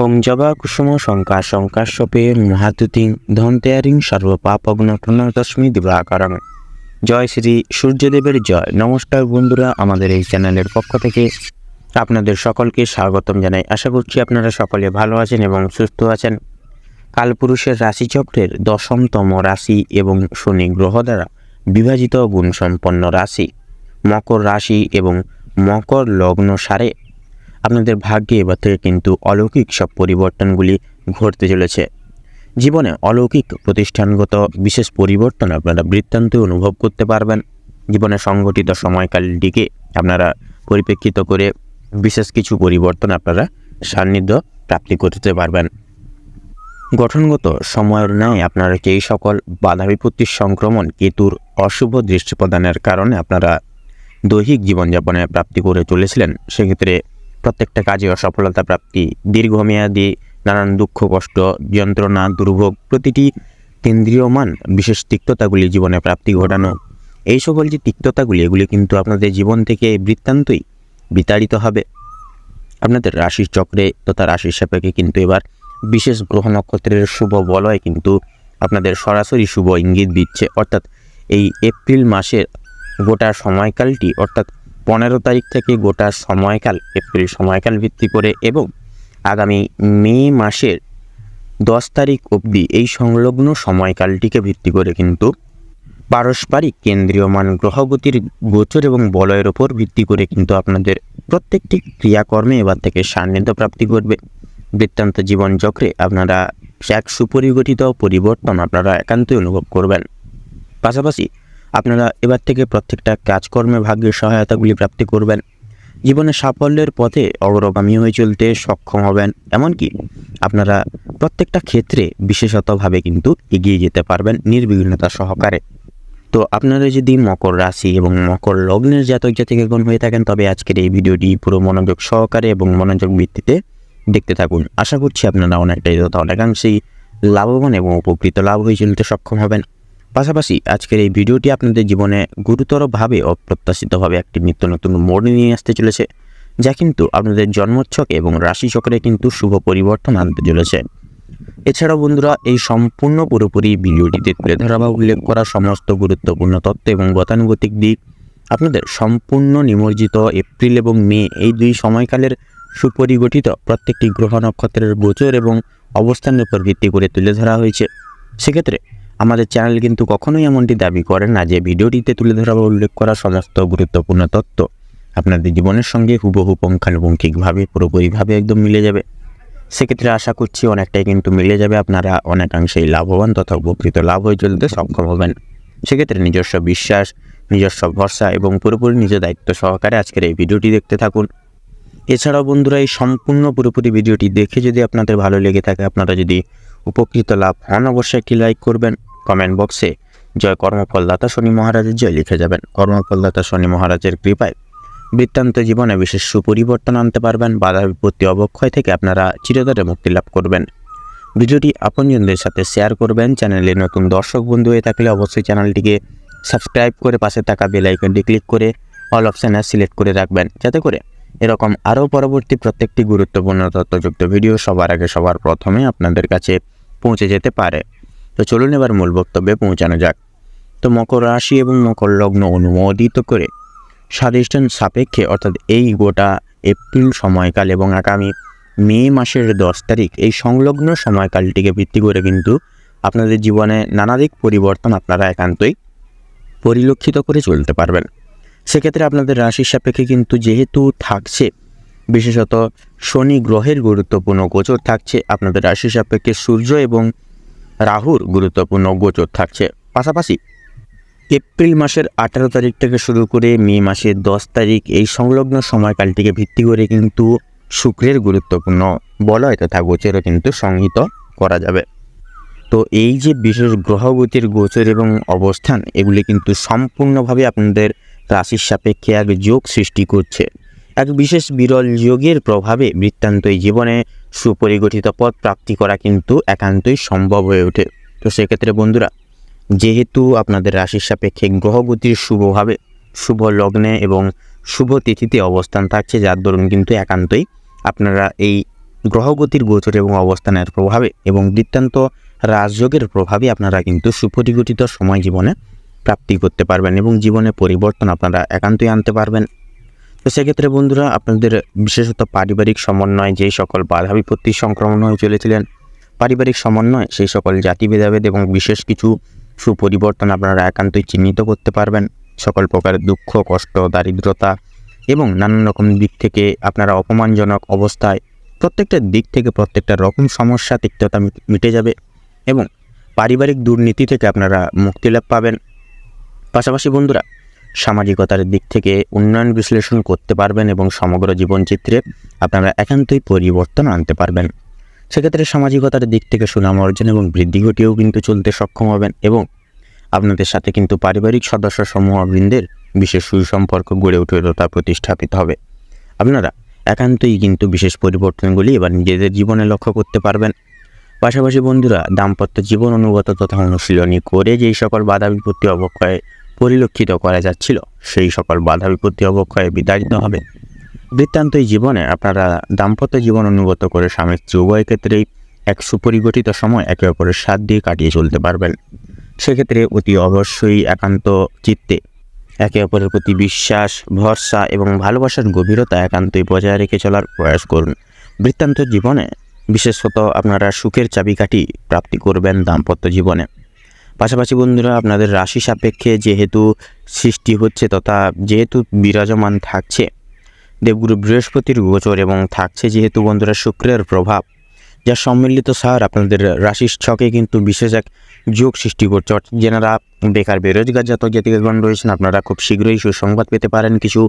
ওং জবা কুসুম শঙ্কা শঙ্কাশ্বপে মহাতুতিং ধন্তেয়ারিং সর্বপাপগ্ন তস্মি দিবাকরণ জয় শ্রী সূর্যদেবের জয়। নমস্কার বন্ধুরা, আমাদের এই চ্যানেলের পক্ষ থেকে আপনাদের সকলকে স্বাগতম জানাই। আশা করছি আপনারা সকলে ভালো আছেন এবং সুস্থ আছেন। কালপুরুষের রাশিচক্রের দশমতম রাশি এবং শনি গ্রহ দ্বারা বিভাজিত গুণসম্পন্ন রাশি। মকর রাশি এবং মকর লগ্ন সারে আপনাদের ভাগ্যে এবার থেকে কিন্তু অলৌকিক সব পরিবর্তনগুলি ঘটতে চলেছে। জীবনে অলৌকিক প্রতিষ্ঠানগত বিশেষ পরিবর্তন আপনারা বৃত্তান্তে অনুভব করতে পারবেন। জীবনে সংগঠিত সময়কালটিকে আপনারা পরিপ্রেক্ষিত করে বিশেষ কিছু পরিবর্তন আপনারা সান্নিধ্য প্রাপ্তি করতে পারবেন। গঠনগত সময়ের ন্যায় আপনারা এই সকল বাধা বিপত্তির সংক্রমণ, কেতুর অশুভ দৃষ্টি প্রদানের কারণে আপনারা দৈহিক জীবনযাপনে প্রাপ্তি করে চলেছিলেন? সেক্ষেত্রে প্রত্যেকটা কাজে অসফলতা প্রাপ্তি। দীর্ঘমেয়াদী নানান দুঃখ, কষ্ট, যন্ত্রণা, দুর্ভোগ, প্রতিটি কেন্দ্রীয়মান বিশেষ তিক্ততাগুলি জীবনে প্রাপ্তি ঘটানো। এই সকল যে তিক্ততাগুলি, এগুলি কিন্তু আপনাদের জীবন থেকে বৃত্তান্তই বিতাড়িত হবে। আপনাদের রাশির চক্রে তথা রাশির সাপেক্ষে কিন্তু এবার বিশেষ গ্রহ নক্ষত্রের শুভ বলয় কিন্তু আপনাদের সরাসরি শুভ ইঙ্গিত দিচ্ছে। অর্থাৎ এই এপ্রিল মাসের গোটা সময়কালটি অর্থাৎ পনেরো তারিখ থেকে গোটা সময়কাল, এপ্রিল সময়কাল ভিত্তি করে এবং আগামী মে মাসের দশ তারিখ অবধি এই সংলগ্ন সময়কালটিকে ভিত্তি করে কিন্তু পারস্পরিক কেন্দ্রীয় মান গ্রহগতির গোচর এবং বলয়ের ওপর ভিত্তি করে কিন্তু আপনাদের প্রত্যেকটি ক্রিয়াকর্মে এবার থেকে সান্নিধ্য প্রাপ্তি করবে বৃত্তান্ত জীবন চক্রে আপনারা এক সুপরিগঠিত পরিবর্তন আপনারা একান্তই অনুভব করবেন। পাশাপাশি আপনারা এবার থেকে প্রত্যেকটা কাজকর্মে ভাগ্যের সহায়তাগুলি প্রাপ্তি করবেন। জীবনে সাফল্যের পথে অগ্রগামী হয়ে চলতে সক্ষম হবেন। এমনকি আপনারা প্রত্যেকটা ক্ষেত্রে বিশেষতভাবে কিন্তু এগিয়ে যেতে পারবেন নির্বিঘ্নতা সহকারে। তো আপনারা যদি মকর রাশি এবং মকর লগ্নের জাতক জাতিকাগণ হয়ে থাকেন, তবে আজকের এই ভিডিওটি পুরো মনোযোগ সহকারে এবং মনোযোগ ভিত্তিতে দেখতে থাকুন। আশা করছি আপনারা অনেকটাই তথা অনেকাংশেই লাভবান এবং উপকৃত লাভ হয়ে চলতে সক্ষম হবেন। পাশাপাশি আজকের এই ভিডিওটি আপনাদের জীবনে গুরুতরভাবে অপ্রত্যাশিতভাবে একটি নিত্য নতুন মোড় নিয়ে আসতে চলেছে, যা কিন্তু আপনাদের জন্মোচ্ছকে এবং রাশিচক্রে কিন্তু শুভ পরিবর্তন আনতে চলেছে। এছাড়াও বন্ধুরা, এই সম্পূর্ণ পুরোপুরি ভিডিওটিতে তুলে ধরা বা উল্লেখ করা সমস্ত গুরুত্বপূর্ণ তথ্য এবং গতানুগতিক দিক আপনাদের সম্পূর্ণ নিমজ্জিত এপ্রিল এবং মে এই দুই সময়কালের সুপরিগঠিত প্রত্যেকটি গ্রহ নক্ষত্রের গোচর এবং অবস্থানের উপর ভিত্তি করে তুলে ধরা হয়েছে। সেক্ষেত্রে আমাদের চ্যানেল কিন্তু কখনোই এমনটি দাবি করে না যে ভিডিওটিতে তুলে ধরা বা উল্লেখ করা সমস্ত গুরুত্বপূর্ণ তথ্য আপনাদের জীবনের সঙ্গে হুবহু পুঙ্খানুপুঙ্খিকভাবে, পুরোপুরিভাবে একদম মিলে যাবে। সেক্ষেত্রে আশা করছি অনেকটাই কিন্তু মিলে যাবে, আপনারা অনেকাংশেই লাভবান তথা উপকৃত লাভ হয়ে চলতে সক্ষম হবেন। সেক্ষেত্রে নিজস্ব বিশ্বাস, নিজস্ব ভরসা এবং পুরোপুরি নিজ দায়িত্ব সহকারে আজকের এই ভিডিওটি দেখতে থাকুন। এছাড়াও বন্ধুরা, এই সম্পূর্ণ পুরোপুরি ভিডিওটি দেখে যদি আপনাদের ভালো লেগে থাকে, আপনারা যদি উপকৃত লাভ হন, অবশ্যই একটি লাইক করবেন। কমেন্ট বক্সে, জয় কর্মফলদাতা শনি মহারাজের জয় লিখে যাবেন। কর্মফলদাতা শনি মহারাজের কৃপায় বৃত্তান্ত জীবনে বিশেষ সুপরিবর্তন আনতে পারবেন। বাধা বিপত্তি অবক্ষয় থেকে আপনারা চিরতরে মুক্তি লাভ করবেন। ভিডিওটি আপনজনদের সাথে শেয়ার করবেন। চ্যানেলে নতুন দর্শক বন্ধু হয়ে থাকলে অবশ্যই চ্যানেলটিকে সাবস্ক্রাইব করে পাশে থাকা বেল আইকনটি ক্লিক করে অল অপশানে সিলেক্ট করে রাখবেন। যাতে করে এরকম আরও পরবর্তী প্রত্যেকটি গুরুত্বপূর্ণ তথ্যযুক্ত ভিডিও সবার আগে সবার প্রথমে আপনাদের কাছে পৌঁছে যেতে পারে। তো চলুন এবার মূল বক্তব্যে পৌঁছানো যাক। তো মকর রাশি এবং মকর লগ্ন অনুমোদিত করে স্বাধিষ্ঠান সাপেক্ষে, অর্থাৎ এই গোটা এপ্রিল সময়কাল এবং আগামী মে মাসের দশ তারিখ এই সংলগ্ন সময়কালটিকে ভিত্তি করে কিন্তু আপনাদের জীবনে নানাদিক পরিবর্তন আপনারা একান্তই পরিলক্ষিত করে চলতে পারবেন। সেক্ষেত্রে আপনাদের রাশির সাপেক্ষে কিন্তু যেহেতু থাকছে, বিশেষত শনি গ্রহের গুরুত্বপূর্ণ গোচর থাকছে, আপনাদের রাশির সাপেক্ষে সূর্য এবং রাহুর গুরুত্বপূর্ণ গোচর থাকছে। পাশাপাশি এপ্রিল মাসের আঠারো তারিখ থেকে শুরু করে মে মাসের দশ তারিখ এই সংলগ্ন সময়কালটিকে ভিত্তি করে কিন্তু শুক্রের গুরুত্বপূর্ণ বলয় তথা গোচরও কিন্তু সংহিত করা যাবে। তো এই যে বিশেষ গ্রহগতির গোচর এবং অবস্থান, এগুলি কিন্তু সম্পূর্ণভাবে আপনাদের রাশির সাপেক্ষে এক যোগ সৃষ্টি করছে। এক বিশেষ বিরল যোগের প্রভাবে বৃত্তান্তই জীবনে সুপরিগঠিত পথ প্রাপ্তি করা কিন্তু একান্তই সম্ভব হয়ে ওঠে। তো সেক্ষেত্রে বন্ধুরা, যেহেতু আপনাদের রাশির সাপেক্ষে গ্রহগতির শুভভাবে, শুভ লগ্নে এবং শুভ তিথিতে অবস্থান থাকছে, যার দরুন কিন্তু একান্তই আপনারা এই গ্রহগতির গোচর এবং অবস্থানের প্রভাবে এবং বৃত্তান্ত রাজযোগের প্রভাবে আপনারা কিন্তু সুপরিগঠিত সময় জীবনে প্রাপ্তি করতে পারবেন এবং জীবনে পরিবর্তন আপনারা একান্তই আনতে পারবেন। তো সেক্ষেত্রে বন্ধুরা, আপনাদের বিশেষত পারিবারিক সমন্বয় যেই সকল বাধা বিপত্তি সংক্রমণ হয়ে চলেছিলেন, পারিবারিক সমন্বয়, সেই সকল জাতি ভেদাভেদ এবং বিশেষ কিছু সুপরিবর্তন আপনারা একান্তই চিহ্নিত করতে পারবেন। সকল প্রকার দুঃখ, কষ্ট, দারিদ্রতা এবং নানান রকম দিক থেকে আপনারা অপমানজনক অবস্থায়, প্রত্যেকটা দিক থেকে প্রত্যেকটা রকম সমস্যা তিক্ততা মিট- যাবে এবং পারিবারিক দুর্নীতি থেকে আপনারা মুক্তি লাভ পাবেন। পাশাপাশি বন্ধুরা সামাজিকতার দিক থেকে উন্নয়ন বিশ্লেষণ করতে পারবেন এবং সমগ্র জীবনচিত্রে আপনারা একান্তই পরিবর্তন আনতে পারবেন। সেক্ষেত্রে সামাজিকতার দিক থেকে সুনাম অর্জন এবং বৃদ্ধি ঘটিয়েও কিন্তু চলতে সক্ষম হবেন এবং আপনাদের সাথে কিন্তু পারিবারিক সদস্য সমূহবৃন্দের বিশেষ সুসম্পর্ক গড়ে উঠে তথা প্রতিষ্ঠাপিত হবে। আপনারা একান্তই কিন্তু বিশেষ পরিবর্তনগুলি এবার নিজেদের জীবনে লক্ষ্য করতে পারবেন। পাশাপাশি বন্ধুরা, দাম্পত্য জীবন অনুগত তথা অনুশীলনী করে যেই সকল বাধা বিপত্তি অবক্ষয়ে পরিলক্ষিত করা যাচ্ছিল। সেই সকল বাধা বিপত্তি অবক্ষয়ে বিতাড়িত হবে। বৃত্তান্তই জীবনে আপনারা দাম্পত্য জীবন অনুগত করে স্বামী স্ত্রী উভয় ক্ষেত্রেই এক সুপরিগঠিত সময় একে অপরের সাথ দিয়ে কাটিয়ে চলতে পারবেন। সেক্ষেত্রে অতি অবশ্যই একান্ত চিত্তে, একে অপরের প্রতি বিশ্বাস, ভরসা এবং ভালোবাসার গভীরতা একান্তই বজায় রেখে চলার প্রয়াস করুন। বৃত্তান্ত জীবনে বিশেষত আপনারা সুখের চাবিকাঠি প্রাপ্তি করবেন দাম্পত্য জীবনে। পাশাপাশি বন্ধুরা, আপনাদের রাশি সাপেক্ষে যেহেতু সৃষ্টি হচ্ছে তথা যেহেতু বিরাজমান থাকছে, দেবগুরু বৃহস্পতির গোচর এবং থাকছে যেহেতু বন্ধুরা শুক্রের প্রভাব যা সম্মিলিত সার আপনাদের রাশির ছকে কিন্তু বিশেষ এক যোগ সৃষ্টি করছে। অর্থাৎ যেনারা বেকার, বেরোজগার জাতক জাতিকাগণ রয়েছেন, আপনারা খুব শীঘ্রই সুসংবাদ পেতে পারেন কিছু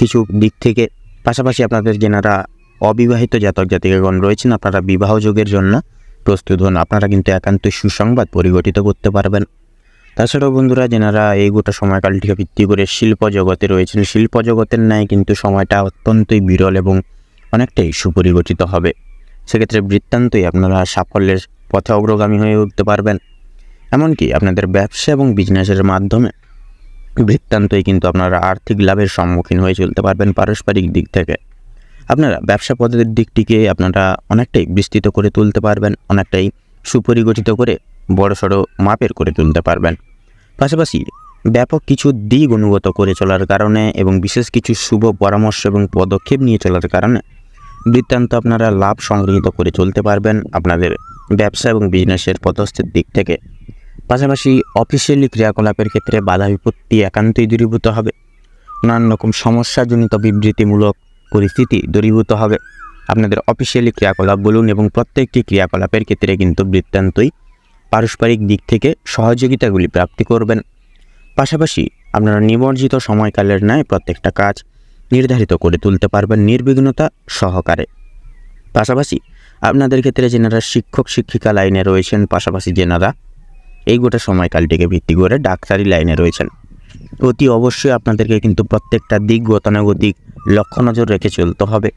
কিছু দিক থেকে। পাশাপাশি আপনাদের যেনারা অবিবাহিত জাতক জাতিকাগণ রয়েছেন, আপনারা বিবাহ যোগের জন্য প্রস্তুত হন। আপনারা কিন্তু একান্তই সুসংবাদ পরিগঠিত করতে পারবেন। তাছাড়াও বন্ধুরা, যেনারা এই গোটা সময়কালটিকে ভিত্তি করে শিল্প জগতে রয়েছেন, শিল্প জগতের ন্যায় কিন্তু সময়টা অত্যন্তই বিরল এবং অনেকটাই সুপরিগঠিত হবে। সেক্ষেত্রে বৃত্তান্তই আপনারা সাফল্যের পথে অগ্রগামী হয়ে উঠতে পারবেন। এমনকি আপনাদের ব্যবসা এবং বিজনেসের মাধ্যমে বৃত্তান্তই কিন্তু আপনারা আর্থিক লাভের সম্মুখীন হয়ে চলতে পারবেন পারস্পরিক দিক থেকে। আপনারা ব্যবসা পদ্ধতির দিকটিকে আপনারা অনেকটাই বিস্তৃত করে তুলতে পারবেন, অনেকটাই সুপরিগঠিত করে বড়সড় মাপের করে তুলতে পারবেন। পাশাপাশি ব্যাপক কিছু দিক অনুগত করে চলার কারণে এবং বিশেষ কিছু শুভ পরামর্শ এবং পদক্ষেপ নিয়ে চলার কারণে বৃত্তান্ত আপনারা লাভ সংগৃহীত করে চলতে পারবেন আপনাদের ব্যবসা এবং বিজনেসের পদস্থের দিক থেকে। পাশাপাশি অফিসিয়ালি ক্রিয়াকলাপের ক্ষেত্রে বাধা বিপত্তি একান্তই দূরীভূত হবে। নানান রকম সমস্যাজনিত বিবৃতিমূলক পরিস্থিতি দূরীভূত হবে। আপনাদের অফিসিয়ালি ক্রিয়াকলাপ বলুন এবং প্রত্যেকটি ক্রিয়াকলাপের ক্ষেত্রে কিন্তু বৃত্তান্তই পারস্পরিক দিক থেকে সহযোগিতাগুলি প্রাপ্তি করবেন। পাশাপাশি আপনারা নিবর্জিত সময়কালের ন্যায় প্রত্যেকটা কাজ নির্ধারিত করে তুলতে পারবেন নির্বিঘ্নতা সহকারে। পাশাপাশি আপনাদের ক্ষেত্রে যেনারা শিক্ষক শিক্ষিকা লাইনে রয়েছেন, পাশাপাশি যেনারা এই গোটা সময়কালটিকে ভিত্তি করে ডাক্তারি লাইনে রয়েছেন, অতি অবশ্যই আপনাদেরকে কিন্তু প্রত্যেকটা দিক গতানুগতিক লক্ষ্য নজর রেখে চলতে হবে।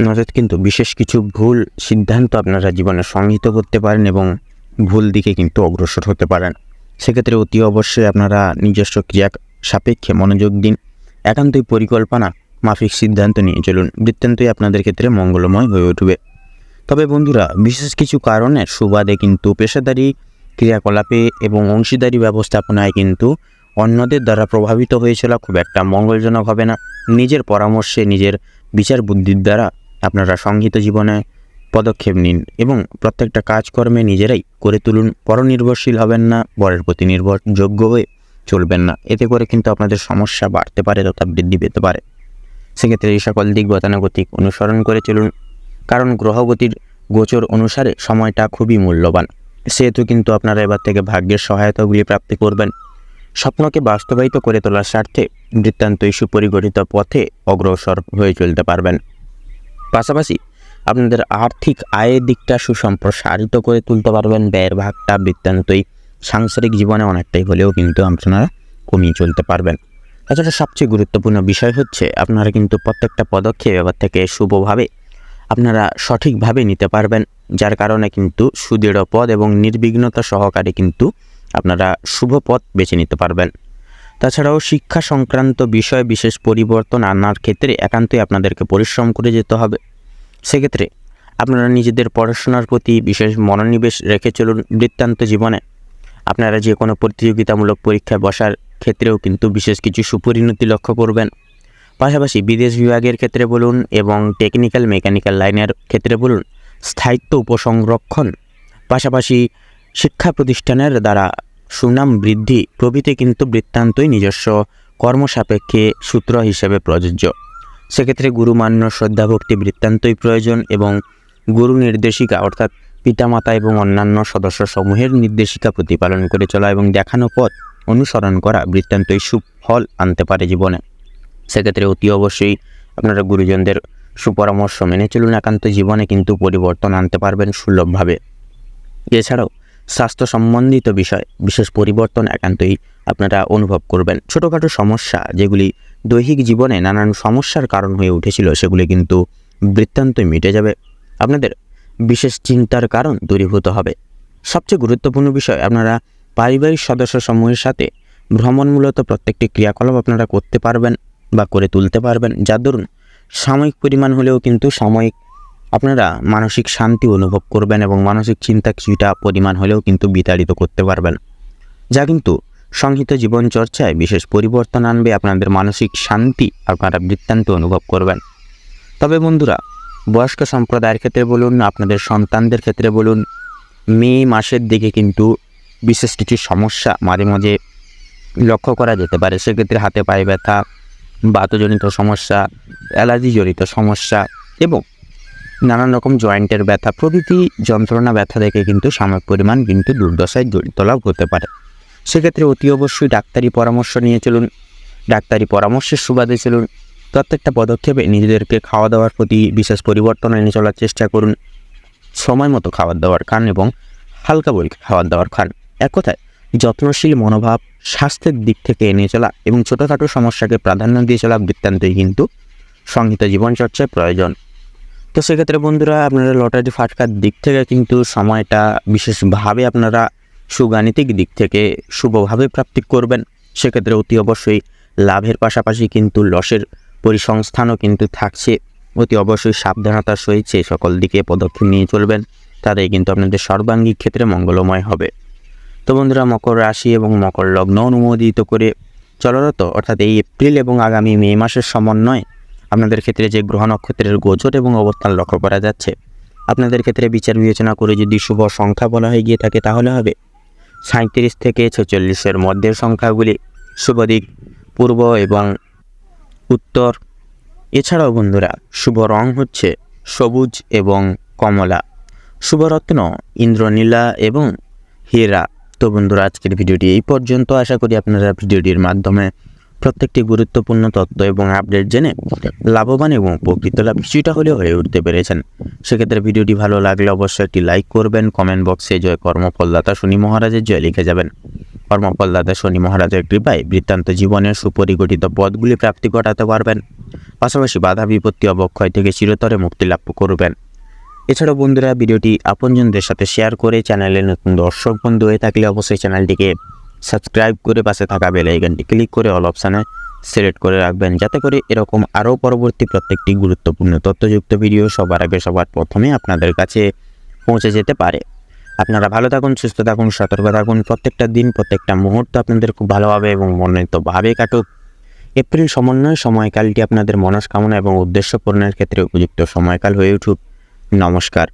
নজর কিন্তু বিশেষ কিছু ভুল সিদ্ধান্ত আপনারা জীবনে সংহিত করতে পারেন এবং ভুল দিকে কিন্তু অগ্রসর হতে পারেন। সেক্ষেত্রে অতি অবশ্যই আপনারা নিজস্ব ক্রিয়া সাপেক্ষে মনোযোগ দিন। একান্তই পরিকল্পনা, মাফিক সিদ্ধান্ত নিয়ে চলুন। বৃত্তান্তই আপনাদের ক্ষেত্রে মঙ্গলময় হয়ে উঠবে। তবে বন্ধুরা, বিশেষ কিছু কারণে সুবাদে কিন্তু পেশাদারি ক্রিয়াকলাপে এবং অংশীদারি ব্যবস্থাপনায় কিন্তু অন্যদের দ্বারা প্রভাবিত হয়েছিল খুব একটা মঙ্গলজনক হবে না। নিজের পরামর্শে নিজের বিচার বুদ্ধির দ্বারা আপনারা সংহিত জীবনে পদক্ষেপ নিন এবং প্রত্যেকটা কাজকর্মে নিজেরাই করে তুলুন। পরনির্ভরশীল হবেন না, বরের প্রতি নির্ভরযোগ্য হয়ে চলবেন না। এতে করে কিন্তু আপনাদের সমস্যা বাড়তে পারে তথা বৃদ্ধি পেতে পারে। সেক্ষেত্রে এই সকল দিক গতানুগতিক অনুসরণ করে চলুন। কারণ গ্রহগতির গোচর অনুসারে সময়টা খুবই মূল্যবান। সেহেতু কিন্তু আপনারা এবার থেকে ভাগ্যের সহায়তাগুলি প্রাপ্তি করবেন। স্বপ্নকে বাস্তবায়িত করে তোলার স্বার্থে বৃত্তান্তই সুপরিগঠিত পথে অগ্রসর হয়ে চলতে পারবেন। পাশাপাশি আপনাদের আর্থিক আয়ের দিকটা সুসম্প্রসারিত করে তুলতে পারবেন। ব্যয়ের ভাগটা বৃত্তান্তই সাংসারিক জীবনে অনেকটাই হলেও কিন্তু আপনারা কমিয়ে চলতে পারবেন। তাছাড়া সবচেয়ে গুরুত্বপূর্ণ বিষয় হচ্ছে, আপনারা কিন্তু প্রত্যেকটা পদক্ষেপ এবার থেকে শুভভাবে আপনারা সঠিকভাবে নিতে পারবেন, যার কারণে কিন্তু সুদৃঢ় পদ এবং নির্বিঘ্নতা সহকারে কিন্তু আপনারা শুভ পথ বেছে নিতে পারবেন। তাছাড়াও শিক্ষা সংক্রান্ত বিষয়ে বিশেষ পরিবর্তন আনার ক্ষেত্রে একান্তই আপনাদেরকে পরিশ্রম করে যেতে হবে। সেক্ষেত্রে আপনারা নিজেদের পড়াশোনার প্রতি বিশেষ মনোনিবেশ রেখে চলুন বৃত্তান্ত জীবনে। আপনারা যে কোনো প্রতিযোগিতামূলক পরীক্ষায় বসার ক্ষেত্রেও কিন্তু বিশেষ কিছু সুপরিণতি লক্ষ্য করবেন। পাশাপাশি বিদেশ বিভাগের ক্ষেত্রে বলুন এবং টেকনিক্যাল মেকানিক্যাল লাইনের ক্ষেত্রে বলুন স্থায়িত্ব উপসংরক্ষণ। পাশাপাশি শিক্ষা প্রতিষ্ঠানের দ্বারা সুনাম বৃদ্ধি প্রভৃতি কিন্তু বৃত্তান্তই নিজস্ব কর্মসাপেক্ষে সূত্র হিসেবে প্রযোজ্য। সেক্ষেত্রে গুরুমান্য শ্রদ্ধাভক্তি বৃত্তান্তই প্রয়োজন এবং গুরু নির্দেশিকা অর্থাৎ পিতামাতা এবং অন্যান্য সদস্য সমূহের নির্দেশিকা প্রতিপালন করে চলা এবং দেখানো পথ অনুসরণ করা বৃত্তান্তই সুফল আনতে পারে জীবনে। সেক্ষেত্রে অতি অবশ্যই আপনারা গুরুজনদের সুপরামর্শ মেনে চলুন, একান্ত জীবনে কিন্তু পরিবর্তন আনতে পারবেন সুলভভাবে। এছাড়াও স্বাস্থ্য সম্বন্ধিত বিষয়, বিশেষ পরিবর্তন একান্তই আপনারা অনুভব করবেন। ছোটোখাটো সমস্যা যেগুলি দৈহিক জীবনে নানান সমস্যার কারণ হয়ে উঠেছিল, সেগুলি কিন্তু বৃত্তান্তই মিটে যাবে। আপনাদের বিশেষ চিন্তার কারণ দূরীভূত হবে। সবচেয়ে গুরুত্বপূর্ণ বিষয়, আপনারা পারিবারিক সদস্য সমূহের সাথে ভ্রমণমূলত প্রত্যেকটি ক্রিয়াকলাপ আপনারা করতে পারবেন বা করে তুলতে পারবেন। যার দরুন সাময়িক পরিমাণ হলেও কিন্তু সাময়িক আপনারা মানসিক শান্তি অনুভব করবেন এবং মানসিক চিন্তা কিছুটা পরিমাণ হলেও কিন্তু বিতাড়িত করতে পারবেন। যা কিন্তু সংহিত জীবনচর্চায় বিশেষ পরিবর্তন আনবে, আপনাদের মানসিক শান্তি আপনারা বৃত্তান্ত অনুভব করবেন। তবে বন্ধুরা, বয়স্ক সম্প্রদায়ের ক্ষেত্রে বলুন, আপনাদের সন্তানদের ক্ষেত্রে বলুন, মে মাসের দিকে কিন্তু বিশেষ কিছু সমস্যা মাঝে মাঝে লক্ষ্য করা যেতে পারে। সেক্ষেত্রে হাতে পায়ে ব্যথা, বাতজনিত সমস্যা অ্যালার্জিজনিত সমস্যা এবং নানান রকম জয়েন্টের ব্যথা, প্রভৃতি যন্ত্রণা ব্যথা দেখে কিন্তু সাময়িক পরিমাণ কিন্তু দুর্দশায় জড়িত লাভ হতে পারে। সেক্ষেত্রে অতি অবশ্যই ডাক্তারি পরামর্শ নিয়ে চলুন, ডাক্তারি পরামর্শের সুবাদে চলুন, প্রত্যেকটা পদক্ষেপে নিজেদেরকে খাওয়া দাওয়ার প্রতি বিশেষ পরিবর্তন এনে চলার চেষ্টা করুন। সময় মতো খাবার দাবার খান এবং হালকা বলকে খাবার দাবার খান। এক কথায়, যত্নশীল মনোভাব স্বাস্থ্যের দিক থেকে এনে চলা এবং ছোটোখাটো সমস্যাকে প্রাধান্য দিয়ে চলা বৃত্তান্তই কিন্তু সংহিত জীবনচর্চায় প্রয়োজন। তো সেক্ষেত্রে বন্ধুরা আপনারা লটারি ফাটকার দিক থেকে কিন্তু সময়টা বিশেষভাবে আপনারা সুগাণিতিক দিক থেকে শুভভাবে প্রাপ্তি করবেন। সেক্ষেত্রে অতি অবশ্যই লাভের পাশাপাশি কিন্তু লসের পরিসংস্থানও কিন্তু থাকছে। অতি অবশ্যই সাবধানতার সহিত সেই সকল দিকে পদক্ষেপ নিয়ে চলবেন। তাদের কিন্তু আপনাদের সর্বাঙ্গিক ক্ষেত্রে মঙ্গলময় হবে। তো বন্ধুরা, মকর রাশি এবং মকর লগ্ন অনুমোদিত করে চলরত অর্থাৎ এই এপ্রিল এবং আগামী মে মাসের সমন্বয় আপনাদের ক্ষেত্রে যে গ্রহ নক্ষত্রের গোচর এবং অবস্থান লক্ষ্য করা যাচ্ছে, আপনাদের ক্ষেত্রে বিচার বিবেচনা করে যদি শুভ সংখ্যা বলা হয়ে গিয়ে থাকে তাহলে হবে সাঁত্রিশ থেকে ছেচল্লিশের মধ্যে সংখ্যাগুলি। শুভ দিক, পূর্ব এবং উত্তর। এছাড়াও বন্ধুরা, শুভ রং হচ্ছে সবুজ এবং কমলা। শুভরত্ন, ইন্দ্রনীলা এবং হীরা। তো বন্ধুরা, আজকের ভিডিওটি এই পর্যন্ত। আশা করি আপনারা ভিডিওটির মাধ্যমে প্রত্যেকটি গুরুত্বপূর্ণ তথ্য এবং আপডেট জেনে লাভবান এবং উপকৃত লাভ কিছুটা হলেও হয়ে উঠতে পেরেছেন। সেক্ষেত্রে ভিডিওটি ভালো লাগলে অবশ্যই একটি লাইক করবেন কমেন্ট বক্সে জয় কর্মফলদাতা শনি মহারাজের জয় লিখে যাবেন। কর্মফলদাতা শনি মহারাজের কৃপায় বৃত্তান্ত জীবনের সুপরিগঠিত পদগুলি প্রাপ্তি ঘটাতে পারবেন। পাশাপাশি বাধা বিপত্তি অবক্ষয় থেকে চিরতরে মুক্তি লাভ করবেন। এছাড়াও বন্ধুরা, ভিডিওটি আপনজনদের সাথে শেয়ার করে চ্যানেলে নতুন দর্শক বন্ধু হয়ে থাকলে অবশ্যই চ্যানেলটিকে সাবস্ক্রাইব করে পাশে থাকা বেল আইকনটি ক্লিক করে অল অপশানে সিলেক্ট করে রাখবেন। যাতে করে এরকম আরও পরবর্তী প্রত্যেকটি গুরুত্বপূর্ণ তথ্যযুক্ত ভিডিও সবার আগে সবার প্রথমে আপনাদের কাছে পৌঁছে যেতে পারে। আপনারা ভালো থাকুন, সুস্থ থাকুন, সতর্ক থাকুন। প্রত্যেকটা দিন, প্রত্যেকটা মুহূর্ত আপনাদের খুব ভালোভাবে এবং মনোনীতভাবে কাটুক। এপ্রিল সমন্বয় সময়কালটি আপনাদের মনস্কামনা এবং উদ্দেশ্য পূরণের ক্ষেত্রে উপযুক্ত সময়কাল হয়ে উঠুক। নমস্কার।